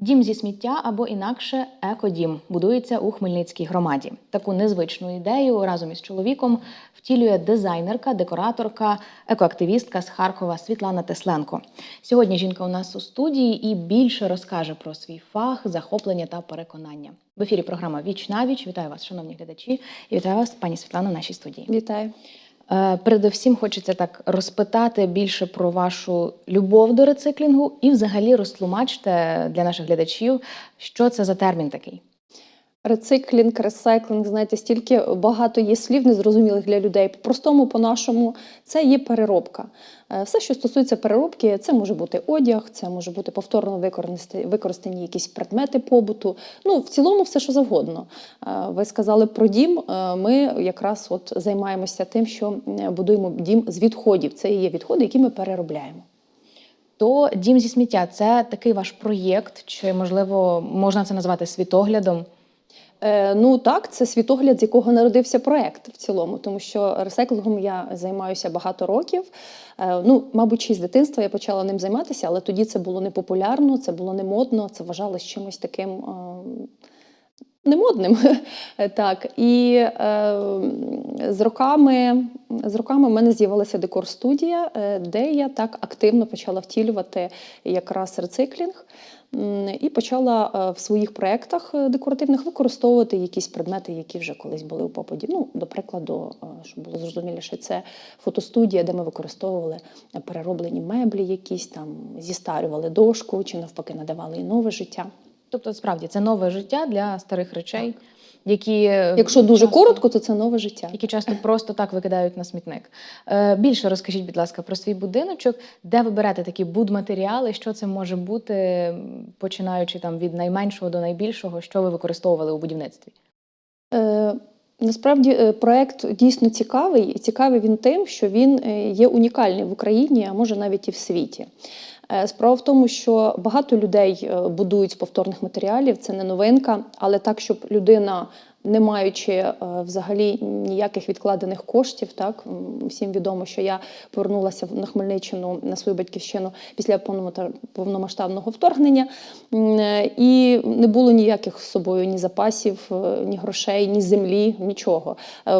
Дім зі сміття або інакше екодім будується у Хмельницькій громаді. Таку незвичну ідею разом із чоловіком втілює дизайнерка, декораторка, екоактивістка з Харкова Світлана Тесленко. Сьогодні жінка у нас у студії і більше розкаже про свій фах, захоплення та переконання. В ефірі програма Віч на віч. Вітаю вас, шановні глядачі, і вітаю вас, пані Світлана, нашій студії. Вітаю. Е, Передовсім хочеться так розпитати більше про вашу любов до рециклінгу і, взагалі, розтлумачте для наших глядачів, що це за термін такий. Рециклінг, ресайклінг, знаєте, стільки багато є слів незрозумілих для людей. По-простому, по-нашому, це є переробка. Е, Все, що стосується переробки, це може бути одяг, це може бути повторно використані, якісь предмети побуту. Ну, в цілому, все, що завгодно. Е, Ви сказали про дім. Е, Ми якраз от займаємося тим, що будуємо дім з відходів. Це є відходи, які ми переробляємо. То дім зі сміття це такий ваш проєкт, чи можливо можна це назвати світоглядом? Е, ну так, це світогляд, з якого народився проект в цілому, тому що ресайклингом я займаюся багато років. Е, ну, мабуть, ще з дитинства я почала ним займатися, але тоді це було не популярно, це було не модно, це вважалось чимось таким. Е, Немодним. так. І е, з роками з роками в мене з'явилася декор-студія, е, де я так активно почала втілювати якраз рециклінг. І почала е, в своїх проєктах е, декоративних використовувати якісь предмети, які вже колись були у попаді. Ну, до прикладу, е, щоб було зрозуміліше, це фотостудія, де ми використовували перероблені меблі, якісь там зістарювали дошку чи навпаки надавали їй нове життя. Тобто, справді це нове життя для старих речей, які Якщо дуже часто- коротко, то це нове життя. які часто просто так викидають на смітник. Е, більше розкажіть, будь ласка, про свій будиночок, де ви берете такі будматеріали, що це може бути, починаючи там від найменшого до найбільшого, що ви використовували у будівництві? Е, Насправді е, проект дійсно цікавий, і цікавий він тим, що він е, є унікальний в Україні, а може навіть і в світі. Е, Справа в тому, що багато людей е, будують з повторних матеріалів, це не новинка, але так, щоб людина, не маючи е, взагалі ніяких відкладених коштів, так всім відомо, що я повернулася на Хмельниччину на свою батьківщину після повнома- повномасштабного вторгнення, е, і не було ніяких з собою ні запасів, е, ні грошей, ні землі, нічого.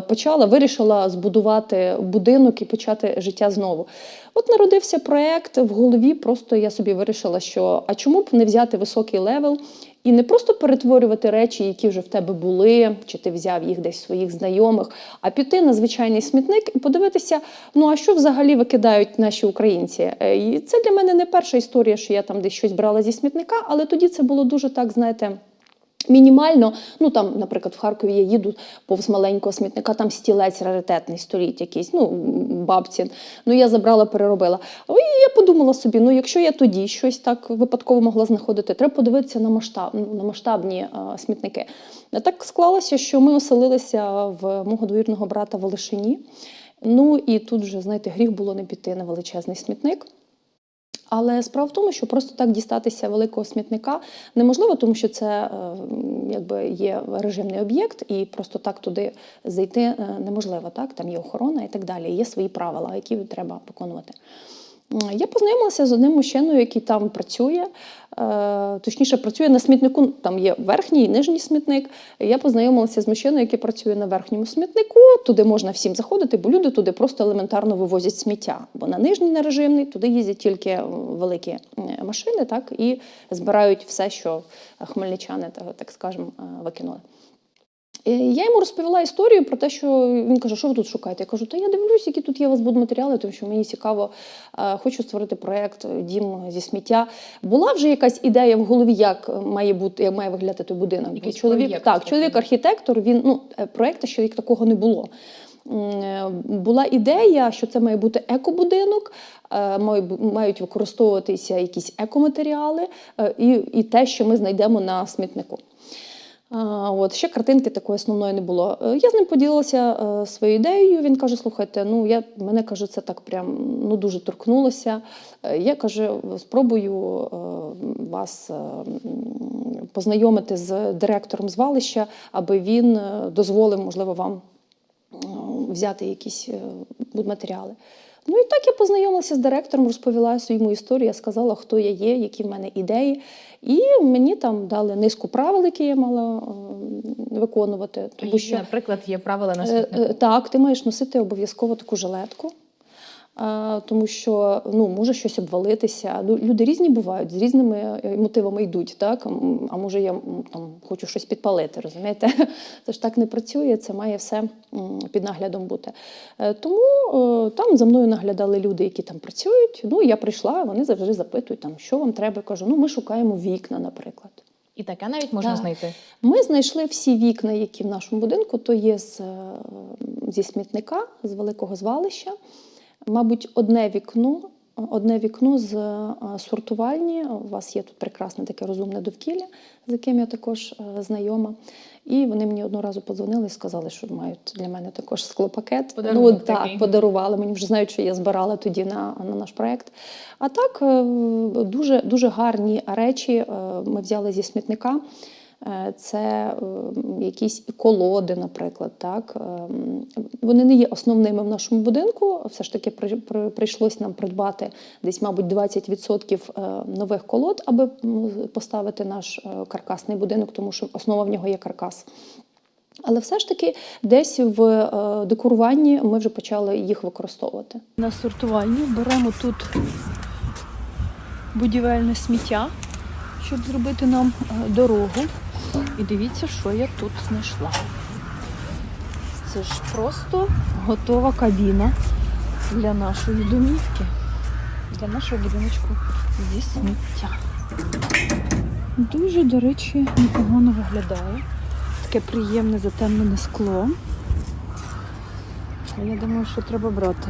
Почала, вирішила збудувати будинок і почати життя знову. От народився проект в голові. Просто я собі вирішила, що а чому б не взяти високий левел і не просто перетворювати речі, які вже в тебе були, чи ти взяв їх десь своїх знайомих, а піти на звичайний смітник і подивитися, ну а що взагалі викидають наші українці. Е, І це для мене не перша історія, що я там десь щось брала зі смітника, але тоді це було дуже так, знаєте. Мінімально, ну там, наприклад, в Харкові я їду повз маленького смітника, там стілець раритетний стоїть якийсь, ну бабцін. Ну я забрала, переробила. І я подумала собі: ну якщо я тоді щось так випадково могла знаходити, треба подивитися на масштаб ну, на масштабні а, смітники. Так склалося, що ми оселилися в мого двоюрного брата в Олешині. Ну і тут вже, знаєте, гріх було не піти на величезний смітник. Але справа в тому, що просто так дістатися великого смітника неможливо, тому що це е, якби є режимний об'єкт, і просто так туди зайти е, неможливо. Так? Там є охорона і так далі. Є свої правила, які треба виконувати. Я познайомилася з одним мужчиною, який там працює. е, Точніше, працює на смітнику. Там є верхній і нижній смітник. Я познайомилася з мужчиною, який працює на верхньому смітнику. Туди можна всім заходити, бо люди туди просто елементарно вивозять сміття. Бо на нижній на режимний туди їздять тільки великі машини, так і збирають все, що хмельничани, так скажемо, е, викинули. Е, Я йому розповіла історію про те, що він каже, що ви тут шукаєте? Я кажу, та я дивлюсь, які тут є у вас будматеріали, тому що мені цікаво, е, хочу створити проєкт е, дім зі сміття. Була вже якась ідея в голові, як має бути, як має виглядати той будинок. Якийсь чоловік, проєкт так, чоловік архітектор, він ну проєкту ще як такого не було. Була ідея, що це має бути екобудинок, мають використовуватися якісь екоматеріали і, і те, що ми знайдемо на смітнику. От ще картинки такої основної не було. Е, Я з ним поділилася е, своєю ідеєю. Він каже: слухайте, ну я мене каже, це так прям ну дуже торкнулося. Е, Я каже, спробую вас познайомити з директором звалища, аби він дозволив, можливо, вам взяти якісь будматеріали. Ну і так я познайомилася з директором, розповіла свою історію, я сказала, хто я є, які в мене ідеї. І мені там дали низку правил, які я мала е, виконувати. Тому що наприклад, є правила на Е, е, Так, ти маєш носити обов'язково таку жилетку. Тому що ну, може щось обвалитися. Ну, Люди різні бувають, з різними е, мотивами йдуть. Так? А може, я там, хочу щось підпалити, розумієте? Це ж так не працює, це має все під наглядом бути. Е, Тому е, там за мною наглядали люди, які там працюють. Ну, я прийшла, вони завжди запитують, там, що вам треба. Я кажу, ну ми шукаємо вікна, наприклад. І таке навіть можна Так. знайти. Ми знайшли всі вікна, які в нашому будинку, то є з, зі смітника, з великого звалища. Мабуть, одне вікно, одне вікно з е, сортувальні. У вас є тут прекрасне таке розумне довкілля, з яким я також е, знайома. І вони мені одного разу подзвонили і сказали, що мають для мене також склопакет. Подарунок ну, так, такий. подарували. Мені вже знають, що я збирала тоді на, на наш проект. А так, е, дуже, дуже гарні речі ми взяли зі смітника. Е, Це е, якісь колоди, наприклад. Так? Е, Вони не є основними в нашому будинку. Все ж таки при- при- прийшлось нам придбати десь, мабуть, 20% е, нових колод, аби поставити наш каркасний будинок, тому що основа в нього є каркас. Але все ж таки десь в декоруванні ми вже почали їх використовувати. На сортувальні беремо тут будівельне сміття, щоб зробити нам дорогу. І дивіться, що я тут знайшла. Це ж просто готова кабіна для нашої домівки, для нашого будиночку зі сміття. Дуже, до речі, непогано виглядає. Таке приємне затемнене скло. Я думаю, що треба брати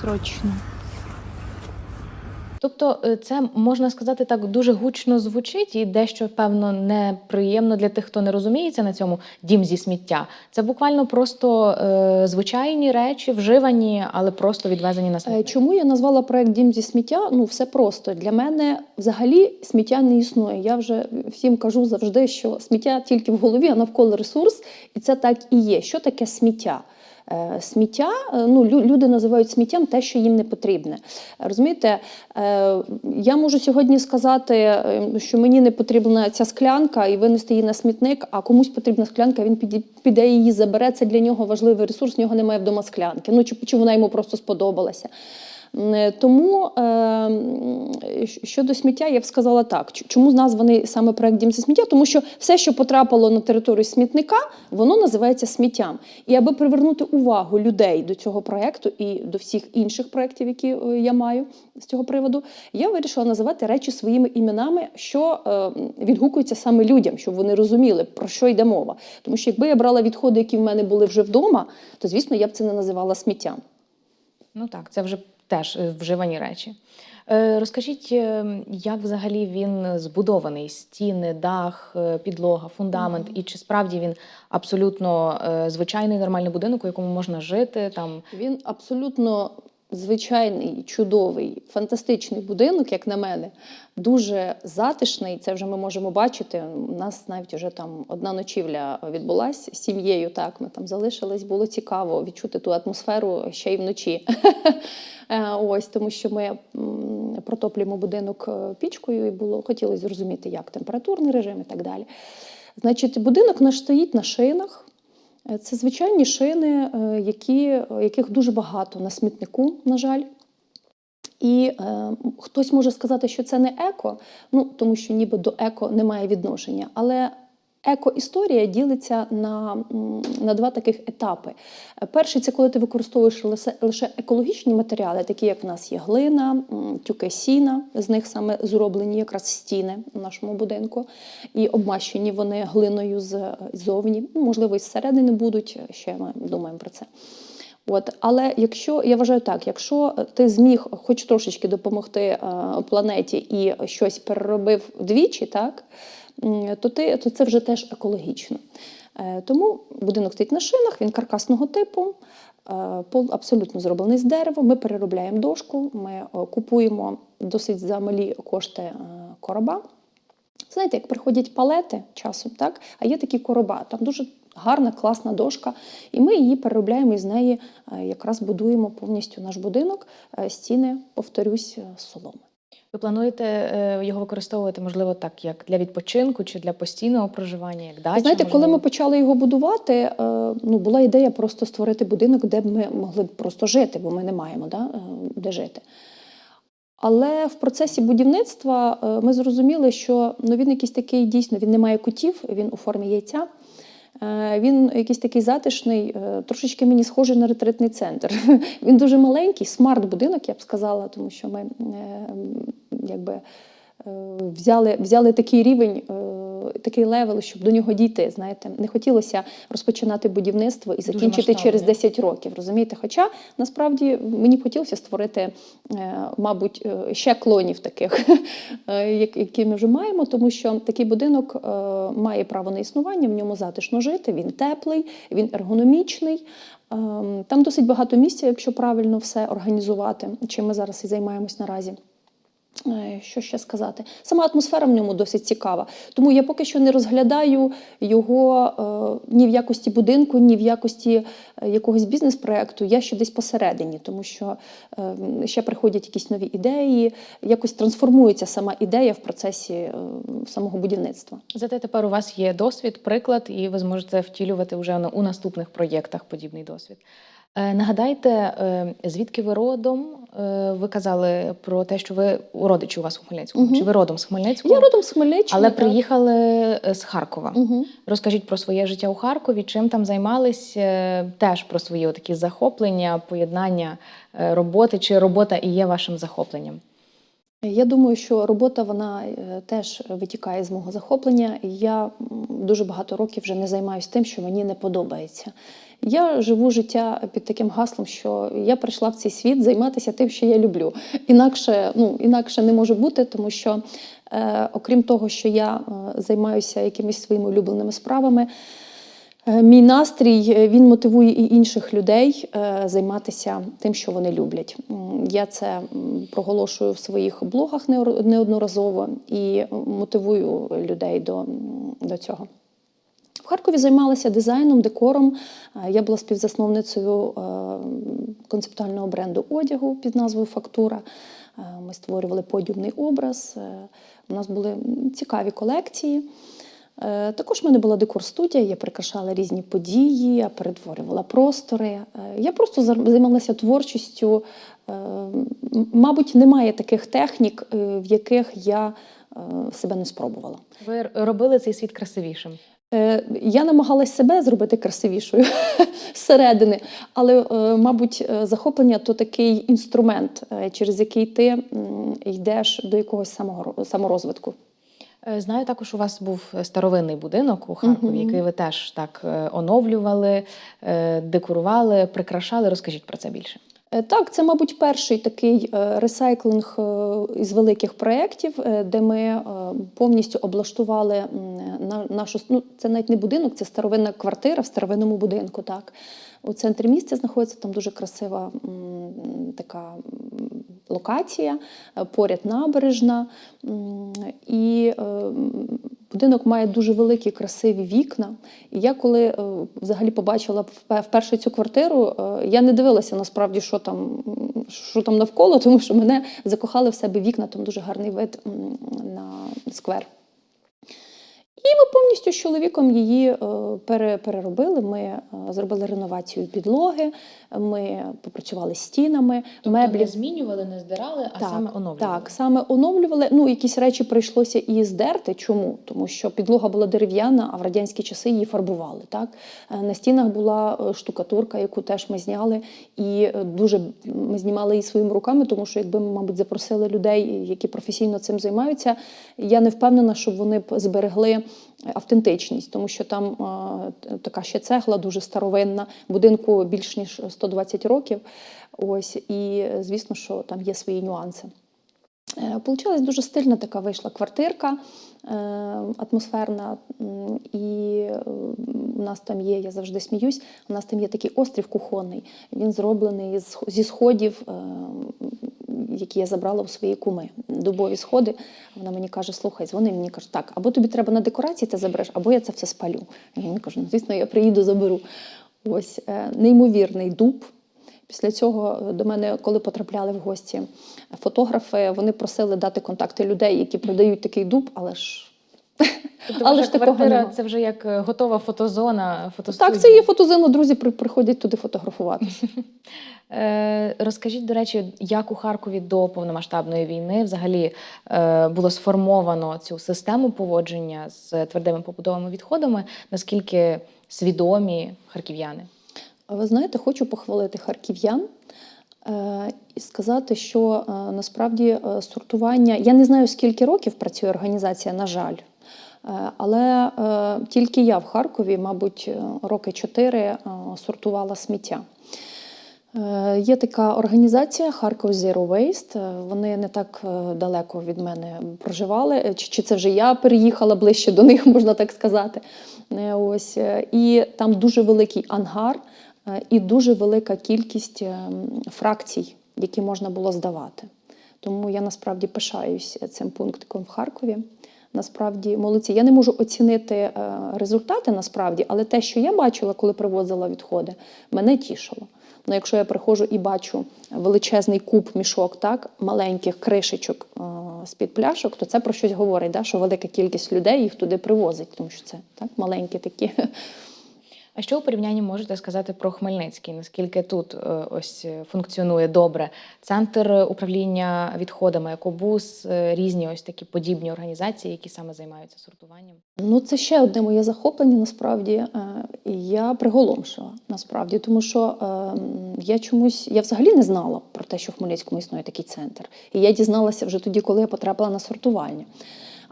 срочно. Тобто, е, це можна сказати так дуже гучно звучить і дещо певно неприємно для тих, хто не розуміється на цьому дім зі сміття. Це буквально просто е, звичайні речі, вживані, але просто відвезені на Е, смітник. Чому я назвала проект Дім зі сміття? Ну, все просто. Для мене взагалі сміття не існує. Я вже всім кажу завжди, що сміття тільки в голові, а навколо ресурс, і це так і є. Що таке сміття? Е, Сміття, е, ну лю- люди називають сміттям те, що їм не потрібне. Розумієте, е, я можу сьогодні сказати, що мені не потрібна ця склянка і винести її на смітник, а комусь потрібна склянка, він піде її забере. Це для нього важливий ресурс, в нього немає вдома склянки. Ну чи, чи вона йому просто сподобалася. Е, Тому е, щодо сміття, я б сказала так. Чому названий саме проект Дім зі сміття? Тому що все, що потрапило на територію смітника, воно називається сміттям. І аби привернути увагу людей до цього проекту і до всіх інших проєктів, які е, я маю з цього приводу, я вирішила називати речі своїми іменами, що відгукується саме людям, щоб вони розуміли, про що йде мова. Тому що якби я брала відходи, які в мене були вже вдома, то звісно я б це не називала сміттям. Ну так, це вже теж е, вживані речі. Е, Розкажіть, е, як взагалі він збудований? Стіни, дах, підлога, фундамент, і чи справді він абсолютно звичайний нормальний будинок, у якому можна жити там Він абсолютно звичайний, чудовий, фантастичний будинок, як на мене, дуже затишний. Це вже ми можемо бачити. У нас навіть вже там одна ночівля відбулась з сім'єю. Так, ми там залишились. Було цікаво відчути ту атмосферу ще й вночі. Е, Ось тому, що ми протоплюємо будинок е, пічкою, і було хотілося зрозуміти, як температурний режим і так далі. Значить, будинок наш стоїть на шинах. Е, Це звичайні шини, е, які, яких дуже багато на смітнику, на жаль. І е, хтось може сказати, що це не еко, ну тому що ніби до еко немає відношення. Але еко-історія ділиться на, на два таких етапи. Перший це коли ти використовуєш лише, екологічні матеріали, такі як в нас є глина, м, тюки сіна, з них саме зроблені якраз стіни в нашому будинку, і обмащені вони глиною ззовні. Ну, можливо, і зсередини будуть, ще ми думаємо про це. От, але якщо я вважаю так, якщо ти зміг хоч трошечки допомогти е, планеті і щось переробив вдвічі, так то ти то це вже теж екологічно. Е, тому будинок стоїть на шинах, він каркасного типу. е, Пол абсолютно зроблений з дерева. Ми переробляємо дошку, ми е, купуємо досить за малі кошти е, короба. Знаєте, як приходять палети часом, так? а є такі короба, там дуже гарна, класна дошка. І ми її переробляємо і з неї е, якраз будуємо повністю наш будинок. Е, Стіни, повторюсь, е, соломи. Ви плануєте його використовувати, можливо, так як для відпочинку чи для постійного проживання, як дача? Знаєте, коли ми почали його будувати, ну була ідея просто створити будинок, де б ми могли б просто жити, бо ми не маємо да, де жити. Але в процесі будівництва ми зрозуміли, що ну, він якийсь такий дійсно він не має кутів, він у формі яйця. Е, Він якийсь такий затишний, е, трошечки мені схожий на ретритний центр. Він дуже маленький, смарт-будинок, я б сказала, тому що ми е, якби взяли, взяли такий рівень, такий левел, щоб до нього дійти. Знаєте, не хотілося розпочинати будівництво і закінчити через 10 років. Розумієте? Хоча насправді мені б хотілося створити, е, мабуть, е, ще клонів таких, е, які ми вже маємо, тому що такий будинок має право на існування, в ньому затишно жити. Він теплий, він ергономічний. Ем, Там досить багато місця, якщо правильно все організувати, чим ми зараз і займаємось наразі. Е, Що ще сказати? Сама атмосфера в ньому досить цікава. Тому я поки що не розглядаю його е, ні в якості будинку, ні в якості е, якогось бізнес-проекту. Я ще десь посередині, тому що е, ще приходять якісь нові ідеї, якось трансформується сама ідея в процесі е, самого будівництва. Зате тепер у вас є досвід, приклад, і ви зможете втілювати вже у наступних проєктах подібний досвід. Е, Нагадайте, е, звідки ви родом? Е, Ви казали про те, що ви у родичі у вас у Хмельницькому. Мгм. Чи ви родом з Хмельницького? Я родом з Хмельниччини. Але так. приїхали з Харкова. Угу. Розкажіть про своє життя у Харкові, чим там займались, е, теж про свої такі захоплення, поєднання роботи, чи робота і є вашим захопленням? Я думаю, що робота вона теж витікає з мого захоплення. Я дуже багато років вже не займаюся тим, що мені не подобається. Я живу життя під таким гаслом, що я прийшла в цей світ займатися тим, що я люблю. Інакше, ну, інакше не може бути, тому що, е, окрім того, що я е, займаюся якимись своїми улюбленими справами, Е, Мій настрій е, він мотивує і інших людей е, займатися тим, що вони люблять. Я це проголошую в своїх блогах неодноразово і мотивую людей до, до цього. В Харкові займалася дизайном, декором. Е, Я була співзасновницею е, концептуального бренду одягу під назвою Фактура. Е, Ми створювали подіумний образ. У нас були цікаві колекції. Також в мене була декор-студія, я прикрашала різні події, я перетворювала простори. Я просто займалася творчістю. Мабуть, немає таких технік, в яких я себе не спробувала. Ви робили цей світ красивішим. Е, Я намагалась себе зробити красивішою зсередини, але, е, мабуть, е, захоплення то такий інструмент, через який ти йдеш до якогось саморозвитку. Знаю, також у вас був старовинний будинок у Харкові, Мгм. який ви теж так оновлювали, декорували, прикрашали. Розкажіть про це більше. Е, Так, це, мабуть, перший такий е, ресайклинг е, із великих проєктів, де ми повністю облаштували нашу ну, це навіть не будинок, це старовинна квартира в старовинному будинку. Так. У центрі міста знаходиться там дуже красива така локація, поряд набережна. І будинок має дуже великі красиві вікна. І я коли е, взагалі побачила впе- вперше цю квартиру, е, я не дивилася насправді, що там, що там навколо, тому що мене закохали в себе вікна, там дуже гарний вид на сквер. І ми повністю з чоловіком її е, переробили. Ми е, зробили реновацію підлоги, ми попрацювали з стінами, меблі. не змінювали, не здирали, а Так, саме оновлювали. Так, саме оновлювали. Ну, якісь речі прийшлося і здерти. Чому? Тому що підлога була дерев'яна, а в радянські часи її фарбували. Так? Е, На стінах була штукатурка, яку теж ми зняли, і дуже ми знімали її своїми руками, тому що якби ми, мабуть, запросили людей, які професійно цим займаються, я не впевнена, щоб вони б зберегли автентичність, тому що там е, така ще цегла дуже старовинна, будинку більш ніж 120 років. Ось і звісно, що там є свої нюанси. Е, Получилась дуже стильна така вийшла квартирка е, атмосферна. І у нас там є, я завжди сміюсь, у нас там є такий острів кухонний. Він зроблений зі сходів, які я забрала у свої куми дубові сходи. Вона мені каже: слухай, дзвони мені каже, так, або тобі треба на декорації ти забереш, або я це все спалю. Я мені кажу, ну звісно, я приїду, заберу. Ось е, неймовірний дуб. Після цього до мене, коли потрапляли в гості фотографи, вони просили дати контакти людей, які продають такий дуб, але ж Тобто Але ж такого квартира нема. це вже як е, готова фотозона, фотостудія. так, це є фотозона, друзі при- приходять туди фотографуватися. Е, Розкажіть, до речі, як у Харкові до повномасштабної війни взагалі е, було сформовано цю систему поводження з твердими побутовими відходами? Наскільки свідомі харків'яни? А Ви знаєте, хочу похвалити харків'ян і сказати, що насправді сортування. Я не знаю, скільки років працює організація, на жаль. Е, Але е, тільки я в Харкові, мабуть, е, роки чотири сортувала сміття. Є така організація Харків Zero Waste. Вони не так далеко від мене проживали. Чи, це вже я переїхала ближче до них, можна так сказати. Ось і там дуже великий ангар і дуже велика кількість е, фракцій, які можна було здавати. Тому я насправді пишаюсь цим пунктиком в Харкові. Насправді молодці. Я не можу оцінити е, результати насправді, але те, що я бачила, коли привозила відходи, мене тішило. Ну, якщо я приходжу і бачу величезний куб мішок, так, маленьких кришечок е, з-під пляшок, то це про щось говорить, да, що велика кількість людей їх туди привозить, тому що це так, маленькі такі. А що у порівнянні можете сказати про Хмельницький? Наскільки тут е, ось е, функціонує добре центр управління відходами, екобус, е, різні ось такі подібні організації, які саме займаються сортуванням? Ну, це ще одне моє захоплення, насправді. Е, я приголомшила, насправді, тому що е, я чомусь, я взагалі не знала про те, що в Хмельницькому існує такий центр. І я дізналася вже тоді, коли я потрапила на сортування.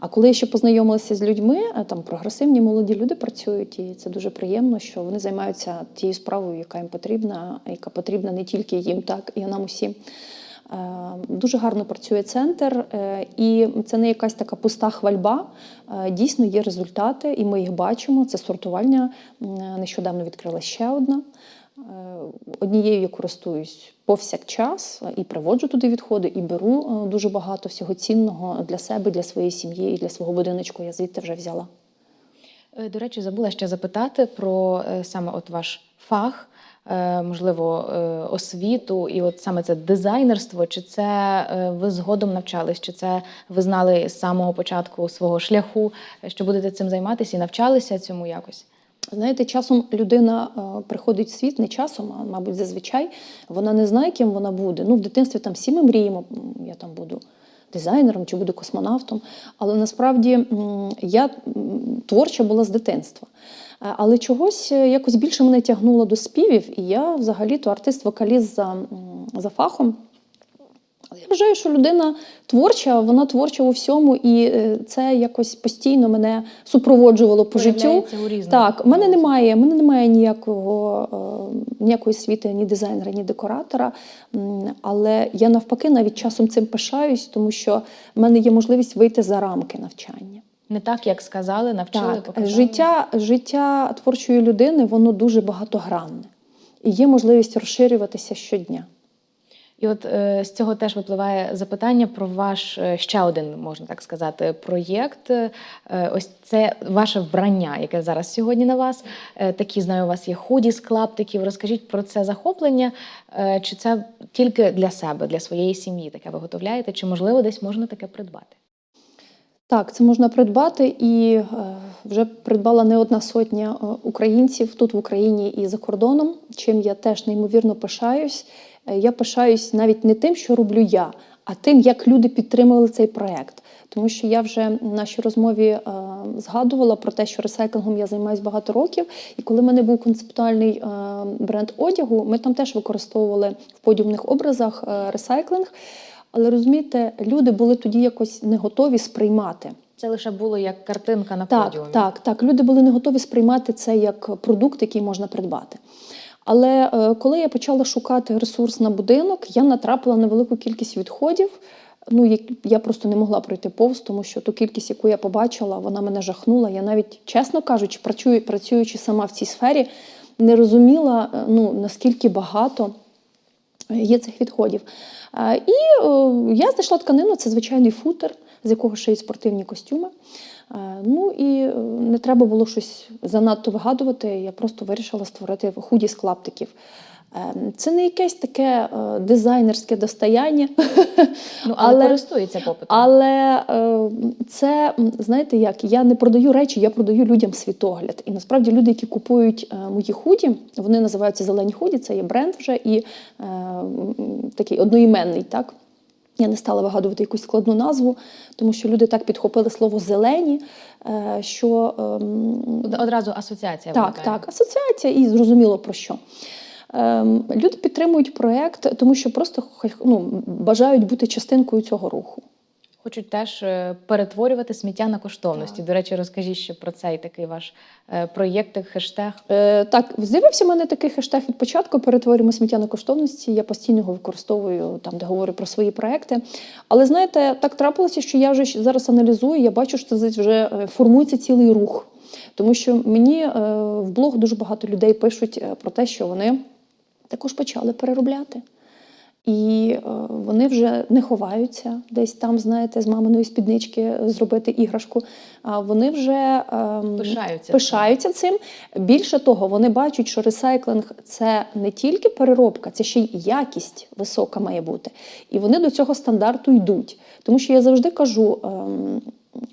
А коли я ще познайомилася з людьми, е, там прогресивні молоді люди працюють, і це дуже приємно, що вони займаються тією справою, яка їм потрібна, яка потрібна не тільки їм, так і нам усім. Е, Дуже гарно працює центр, е, і це не якась така пуста хвальба. Дійсно є результати, і ми їх бачимо. Це сортувальня. Нещодавно відкрила ще одна. Е, Однією я користуюсь повсякчас і приводжу туди відходи, і беру е, дуже багато всього цінного для себе, для своєї сім'ї і для свого будиночку. Я звідти вже взяла. Е, До речі, забула ще запитати про саме от ваш фах, можливо, освіту, і от саме це дизайнерство. Чи це ви згодом навчались, чи це ви знали з самого початку свого шляху, що будете цим займатися і навчалися цьому якось? Знаєте, часом людина е, приходить в світ, не часом, а мабуть, зазвичай вона не знає, ким вона буде. Ну, в дитинстві там всі ми мріємо, я там буду дизайнером чи буду космонавтом. Але насправді я творча була з дитинства. Е, Але чогось е, якось більше мене тягнуло до співів, і я взагалі-то артист-вокаліст за, за фахом. Але я вважаю, що людина творча, вона творча у всьому, і е, це якось постійно мене супроводжувало по життю. У. Так, в мене немає, в мене немає ніякого, е, ніякої освіти, ні дизайнера, ні декоратора. Але я навпаки навіть часом цим пишаюсь, тому що в мене є можливість вийти за рамки навчання. Не так, як сказали, навчили, Так, показали. життя, життя творчої людини воно дуже багатогранне. І є можливість розширюватися щодня. І от е, з цього теж випливає запитання про ваш е, ще один, можна так сказати, проєкт. Е, ось це ваше вбрання, яке зараз сьогодні на вас. Такі знаю, у вас є худі з клаптиків. Розкажіть про це захоплення. Чи це тільки для себе, для своєї сім'ї таке виготовляєте? Чи можливо десь можна таке придбати? Так, це можна придбати, і вже придбала не одна сотня українців тут в Україні і за кордоном, чим я теж неймовірно пишаюсь. Е, Я пишаюсь навіть не тим, що роблю я, а тим, як люди підтримували цей проект. Тому що я вже в нашій розмові е, згадувала про те, що ресайклингом я займаюся багато років. І коли в мене був концептуальний е, бренд одягу, ми там теж використовували в подіумних образах е, ресайклинг. Але розумієте, люди були тоді якось не готові сприймати. Це лише було як картинка на Так, подіумі. так, так. Люди були не готові сприймати це як продукт, який можна придбати. Але е, коли я почала шукати ресурс на будинок, я натрапила на велику кількість відходів. Ну, я просто не могла пройти повз, тому що ту кількість, яку я побачила, вона мене жахнула. Я навіть, чесно кажучи, працюючи сама в цій сфері, не розуміла, е, ну, наскільки багато е, є цих відходів. І я знайшла тканину, це звичайний футер, з якого шиють спортивні костюми. Е, Ну і е, не треба було щось занадто вигадувати. Я просто вирішила створити худі з клаптиків. Е, Це не якесь таке дизайнерське достояння. Ну, але, Але- користується попитом. Але це, знаєте як, я не продаю речі, я продаю людям світогляд. І насправді люди, які купують мої худі, вони називаються зелені худі, це є бренд вже і такий одноіменний, так? Я не стала вигадувати якусь складну назву, тому що люди так підхопили слово зелені, е, що ем, Одразу асоціація так, виникає. так, асоціація і зрозуміло про що. Ем, люди підтримують проект, тому що просто ну, бажають бути частинкою цього руху. Хочуть теж е, перетворювати сміття на коштовності. До речі, розкажіть ще про цей такий ваш е, проєкт, хештег. Е, так, з'явився в мене такий хештег від початку. Перетворюємо сміття на коштовності. Я постійно його використовую там, де говорю про свої проекти. Але знаєте, так трапилося, що я вже зараз аналізую. Я бачу, що це вже е, формується цілий рух. Тому що мені в блог дуже багато людей пишуть про те, що вони також почали переробляти. І е, вони вже не ховаються десь там, знаєте, з маминої спіднички зробити іграшку. А вони вже ем, Пишаються пишаються цим. Більше того, вони бачать, що ресайклинг це не тільки переробка, це ще й якість висока має бути. І вони до цього стандарту йдуть. Тому що я завжди кажу. ем,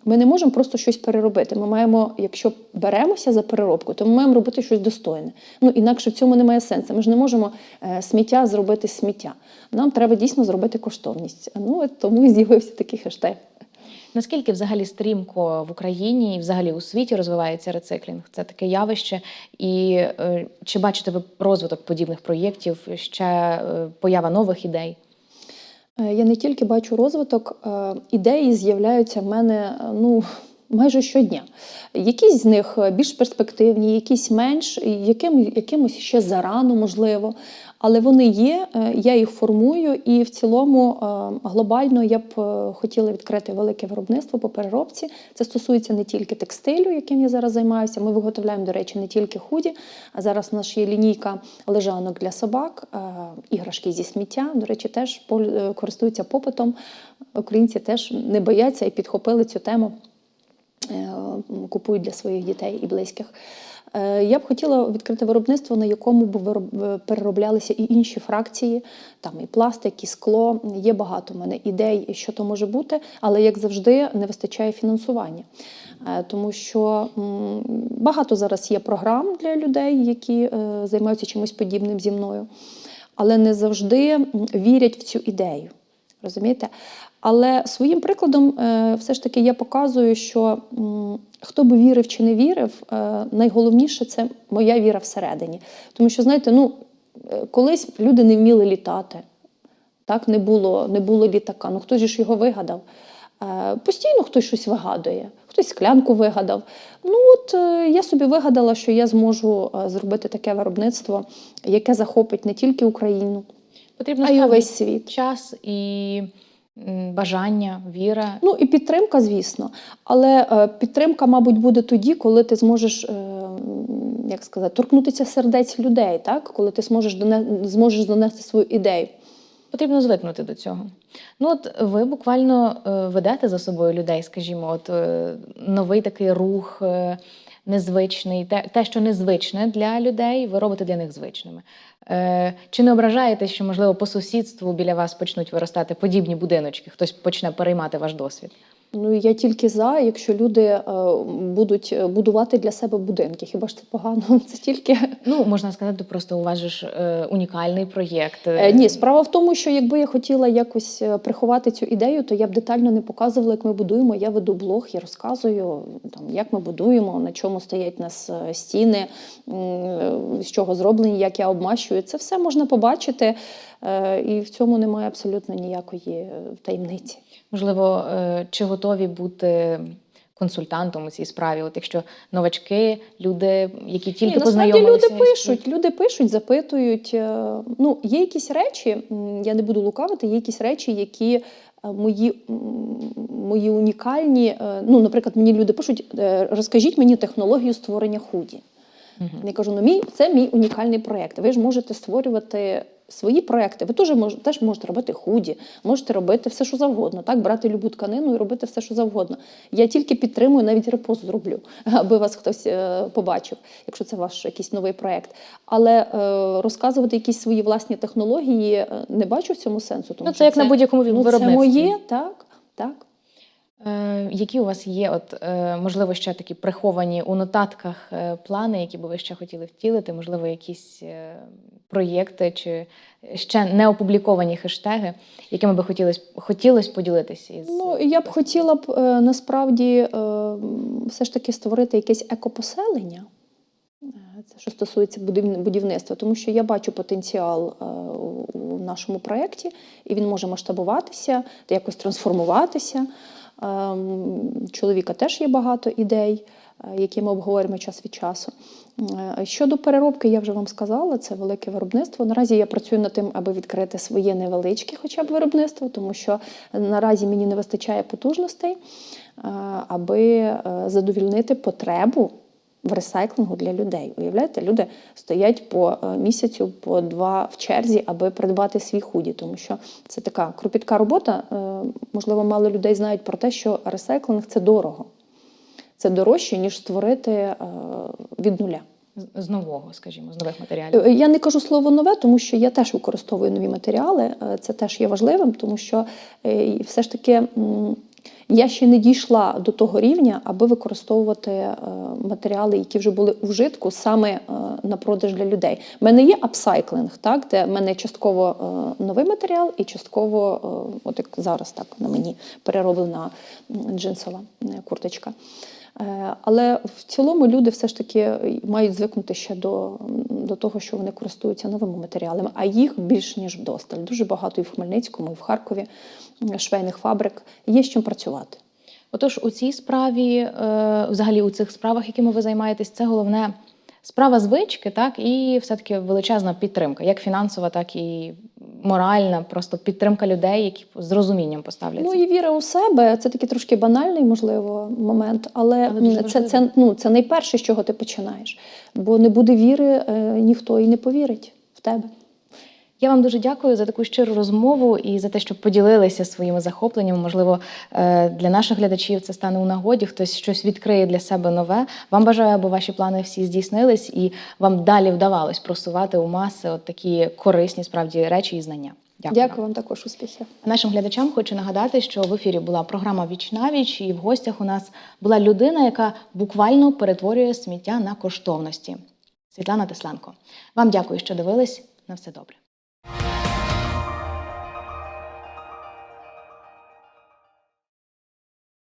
ми не можемо просто щось переробити. Ми маємо, якщо беремося за переробку, то ми маємо робити щось достойне. Ну інакше в цьому немає сенсу. Ми ж не можемо е, сміття зробити сміття. Нам треба дійсно зробити коштовність. Ну от тому і з'явився такий хештег. Наскільки взагалі стрімко в Україні і взагалі у світі розвивається рециклінг? Це таке явище. І е, чи бачите ви розвиток подібних проєктів, ще е, поява нових ідей? Е, Я не тільки бачу розвиток, е, ідеї з'являються в мене е, ну, майже щодня. Якісь з них е, більш перспективні, якісь менш, яким, якимось ще зарано, можливо. Але вони є, е, я їх формую, і в цілому е, глобально я б хотіла відкрити велике виробництво по переробці. Це стосується не тільки текстилю, яким я зараз займаюся. Ми виготовляємо, до речі, не тільки худі, а зараз у нас є лінійка лежанок для собак, іграшки зі сміття. До речі, теж користуються попитом. Українці теж не бояться і підхопили цю тему купують для своїх дітей і близьких. Е, Я б хотіла відкрити виробництво, на якому б е, перероблялися і інші фракції, там і пластик, і скло. Є багато в мене ідей, що то може бути, але як завжди не вистачає фінансування. Е, Тому що багато зараз є програм для людей, які е, займаються чимось подібним зі мною, але не завжди вірять в цю ідею. Розумієте? Але своїм прикладом, е, все ж таки, я показую, що хто би вірив чи не вірив, е, найголовніше це моя віра всередині. Тому що, знаєте, ну, е, колись люди не вміли літати. Так, не було, не було літака. Ну хтось ж його вигадав. Постійно хтось щось вигадує, хтось склянку вигадав. Ну от я собі вигадала, що я зможу зробити таке виробництво, яке захопить не тільки Україну, Потрібно а й увесь світ. час і бажання, віра. Ну і підтримка, звісно. Але е, підтримка, мабуть, буде тоді, коли ти зможеш, е, як сказати, торкнутися сердець людей, так? коли ти зможеш донести, зможеш донести свою ідею. Потрібно звикнути до цього. Ну, от ви буквально е, ведете за собою людей, скажімо, от е, новий такий рух е, незвичний, те, те, що незвичне для людей, ви робите для них звичними. Чи не ображаєте, що, можливо, по сусідству біля вас почнуть виростати подібні будиночки, хтось почне переймати ваш досвід? Ну я тільки за, якщо люди е, будуть будувати для себе будинки. Хіба ж це погано? Це тільки Ну, можна сказати, просто у вас ж е, унікальний проєкт. Е, Ні, справа в тому, що якби я хотіла якось е, приховати цю ідею, то я б детально не показувала, як ми будуємо. Я веду блог, я розказую, там, як ми будуємо, на чому стоять у нас е, стіни, е, з чого зроблені, як я обмащую. Це все можна побачити, е, і в цьому немає абсолютно ніякої е, таємниці. Можливо, е, чи готові бути консультантом у цій справі? От якщо новачки, люди, які тільки Ні, насправді познайомилися, люди пишуть, люди пишуть, запитують. Е, Ну, є якісь речі, я не буду лукавити, є якісь речі, які е, мої, мої унікальні. Ну, наприклад, мені люди пишуть, розкажіть мені технологію створення худі. Мгм. Я кажу, ну мій це мій унікальний проєкт. Ви ж можете створювати свої проекти. Ви теж мож, теж можете робити худі, можете робити все, що завгодно, так, брати любу тканину і робити все, що завгодно. Я тільки підтримую, навіть репост зроблю, аби вас хтось е, побачив, якщо це ваш якийсь новий проект. Але е, розказувати якісь свої власні технології е, не бачу в цьому сенсу. Тому Ну, це що як на будь-якому ну, це моє, так, так. Е, які у вас є, от е, можливо, ще такі приховані у нотатках е, плани, які би ви ще хотіли втілити? Можливо, якісь проєкти чи ще не опубліковані хештеги, якими би хотілося хотілося поділитися із Ну, я б хотіла б насправді все ж таки створити якесь екопоселення. Це що стосується будівництва, тому що я бачу потенціал у нашому проєкті, і він може масштабуватися, якось трансформуватися. Ем, Чоловіка теж є багато ідей, е, які ми обговорюємо час від часу. Е, Щодо переробки, я вже вам сказала, це велике виробництво. Наразі я працюю над тим, аби відкрити своє невеличке, хоча б виробництво, тому що наразі мені не вистачає потужностей, е, аби задовільнити потребу в ресайклингу для людей. Уявляєте, люди стоять по е, місяцю, по два в черзі, аби придбати свій худі, тому що це така кропітка робота. Е, Можливо, мало людей знають про те, що ресайклинг це дорого. Це дорожче, ніж створити е, від нуля. з- нового, скажімо, з нових матеріалів? Я не кажу слово нове, тому що я теж використовую нові матеріали. Це теж є важливим, тому що все ж таки я ще не дійшла до того рівня, аби використовувати е, матеріали, які вже були у вжитку, саме е, на продаж для людей. У мене є апсайклинг, так, де в мене частково е, новий матеріал і частково, от як зараз так на мені перероблена джинсова курточка. Е, Але в цілому люди все ж таки мають звикнути ще до, до того, що вони користуються новими матеріалами, а їх більш ніж вдосталь. Дуже багато і в Хмельницькому, і в Харкові швейних фабрик. Є з чим працювати. Отож, у цій справі, е, взагалі у цих справах, якими ви займаєтесь, це головне справа звички, так і все-таки величезна підтримка, як фінансова, так і моральна, просто підтримка людей, які з розумінням поставляться. Ну і віра у себе це такий трошки банальний, можливо, момент, але, Але це, це, ну, це найперше, з чого ти починаєш. Бо не буде віри, е, ніхто і не повірить в тебе. Я вам дуже дякую за таку щиру розмову і за те, що поділилися своїми захопленнями. Можливо, е, для наших глядачів це стане у нагоді. Хтось щось відкриє для себе нове. Вам бажаю, аби ваші плани всі здійснились, і вам далі вдавалось просувати у маси от такі корисні справді речі і знання. Дякую. Дякую вам також успіхів. Нашим глядачам хочу нагадати, що в ефірі була програма Віч на віч, і в гостях у нас була людина, яка буквально перетворює сміття на коштовності. Світлана Тесленко. Вам дякую, що дивились. На все добре.